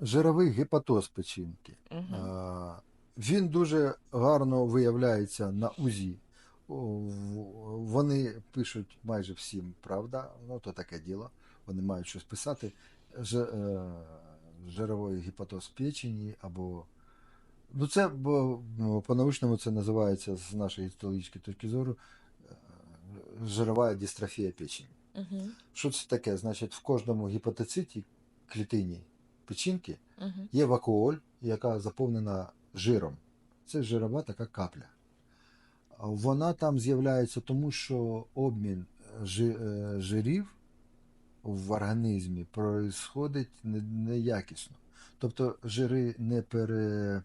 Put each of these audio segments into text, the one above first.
жировий гепатоз печінки. А, Він дуже гарно виявляється на УЗІ. Вони пишуть майже всім, правда, ну то таке діло. Вони мають щось писати. Ж, е, жировий гепатоз печені або. Ну, це бо, ну, по-научному це називається з нашої гістологічної точки зору е, жирова дистрофія печені. Мгм. Що це таке? Значить, в кожному гепатоциті клітині печінки є вакуоль, яка заповнена жиром. Це жирова така капля. Вона там з'являється тому, що обмін е, жирів в організмі происходить неякісно. Тобто жири не, пере,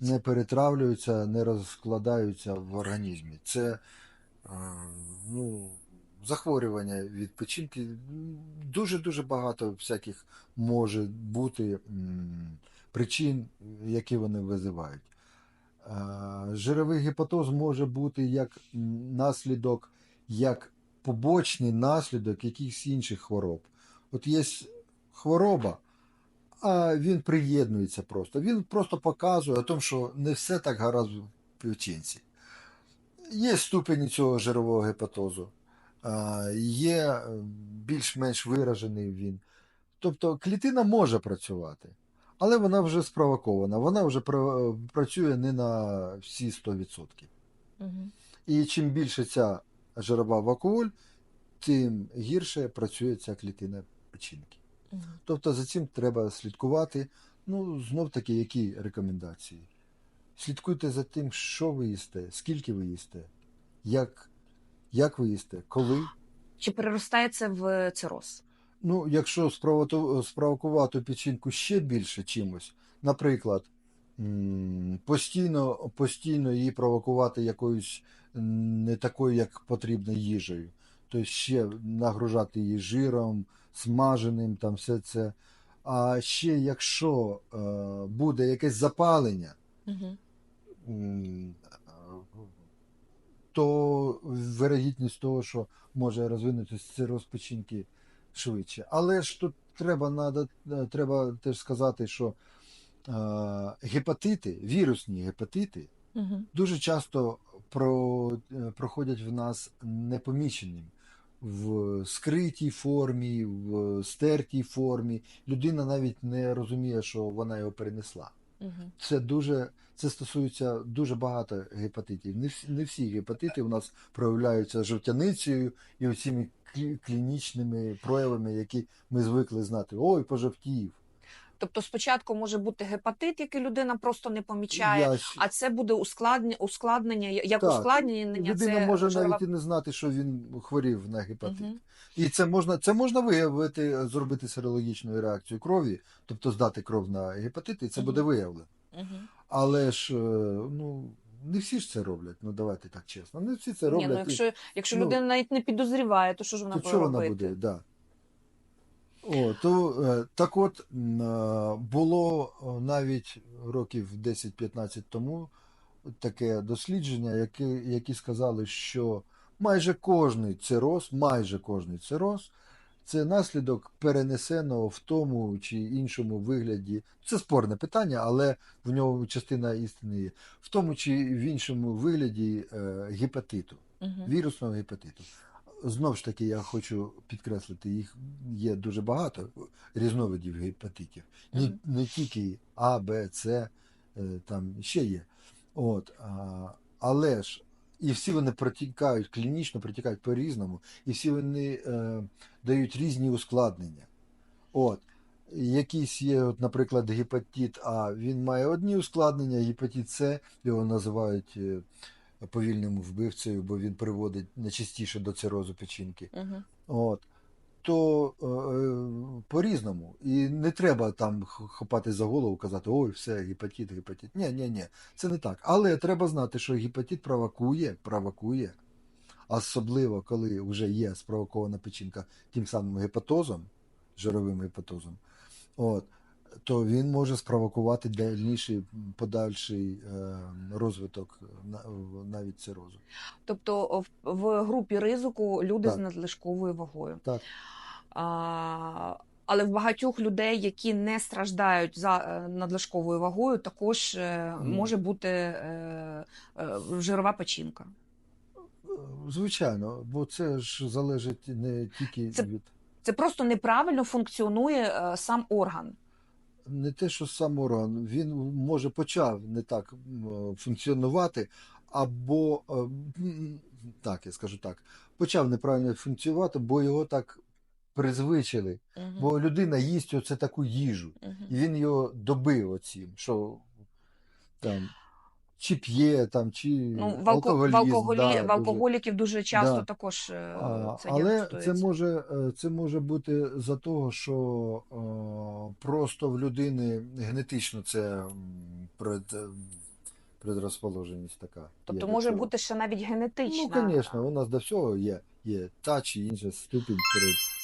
не перетравлюються, не розкладаються в організмі. Це е, ну, захворювання від печінки. Дуже-дуже багато всяких може бути причин, які вони визивають. Е, Жировий гепатоз може бути як наслідок, як побочний наслідок якихось інших хвороб. От є хвороба, а він приєднується просто. Він просто показує о тому, що не все так гаразд в печінці. Є ступені цього жирового гепатозу, є е, більш-менш виражений він. Тобто клітина може працювати, але вона вже спровокована, вона вже працює не на всі 100%. Мгм. І чим більше ця жирова вакуоль, тим гірше працює ця клітина печінки. Мгм. Тобто за цим треба слідкувати. Ну, знов таки, які рекомендації? Слідкуйте за тим, що ви їсте, скільки ви їсте, як, як ви їсте, коли. Чи переростає це в цироз? Ну, якщо спровокувати печінку ще більше чимось, наприклад, постійно, постійно її провокувати якоюсь не такою, як потрібно їжею, тобто ще нагружати її жиром, смаженим, там все це. А ще якщо е, буде якесь запалення, Мгм. То вирогідність того, що може розвинутися цироз печінки швидше. Але ж тут треба, надо, е, треба теж сказати, що е, гепатити, вірусні гепатити, Мгм. дуже часто про, е, проходять в нас непоміченим. В скритій формі, в стертій формі. Людина навіть не розуміє, що вона його перенесла. Мгм. Це дуже це стосується дуже багато гепатитів. Не всі, не всі гепатити у нас проявляються жовтяницею і оціми клі- клінічними проявами, які ми звикли знати. Ой, пожовтів. Тобто спочатку може бути гепатит, який людина просто не помічає, Я а це буде ускладнення, ускладнення як Так, ускладнення. Людина це може жирова- навіть і не знати, що він хворів на гепатит. Мгм. І це можна, це можна виявити, зробити серологічну реакцію крові, тобто здати кров на гепатит, і це Мгм. буде виявлено. Але ж е, ну не всі ж це роблять. Ну давайте так чесно. Не всі це Ні, роблять. ну якщо, якщо ну, людина навіть не підозріває, то що ж вона то буде що вона буде? Да. О, то, е, так от е, було навіть років 10-15 тому таке дослідження, які, які сказали, що майже кожний цироз, майже кожний цироз це наслідок перенесеного в тому чи іншому вигляді. Це спорне питання, але в ньому частина істини є. В тому чи в іншому вигляді е, гепатиту вірусного гепатиту. Знову ж таки, я хочу підкреслити, їх є дуже багато різновидів гепатитів. Не, не тільки А, Б, С, е, там ще є. От, а, але ж і всі вони протікають клінічно, протікають по-різному, і всі вони е, дають різні ускладнення. От. Якийсь є, от, наприклад, гепатит А, він має одні ускладнення, гепатит С, його називають е, повільним вбивцею, бо він приводить найчастіше до цирозу печінки. Угу. От. То е, е, по-різному. І не треба там хопати за голову, казати, ой, все, гепатит, гепатит. Ні, ні, ні, це не так. Але треба знати, що гепатит провокує, провокує, особливо коли вже є спровокована печінка тим самим гепатозом, жировим гепатозом. От, то він може спровокувати дальніший подальший е, розвиток навіть цирозу. Тобто в, групі ризику люди Так. з надлишковою вагою. Так. А, але в багатьох людей, які не страждають за е, надлишковою вагою, також е, Мгм. може бути е, е, жирова печінка. Звичайно, бо це ж залежить не тільки Це- від Це просто неправильно функціонує е, сам орган. Не те, що сам орган, він може почав не так функціонувати, або е, так, я скажу так, почав неправильно функціонувати, бо його так призвичили. Мгм. Бо людина їсть оце таку їжу, Мгм. і він його добив оцім, що там чи п'є, там, чи Ну, в, алко... в, алкоголі... да, в алкоголіків дуже часто Да. також е, це Але це може, е, це може бути за того, що е, просто в людини генетично це пред, предрозположеність така. Тобто є може бути ще навіть генетична. Ну, звісно, у нас до всього є, є та чи інша ступінь перед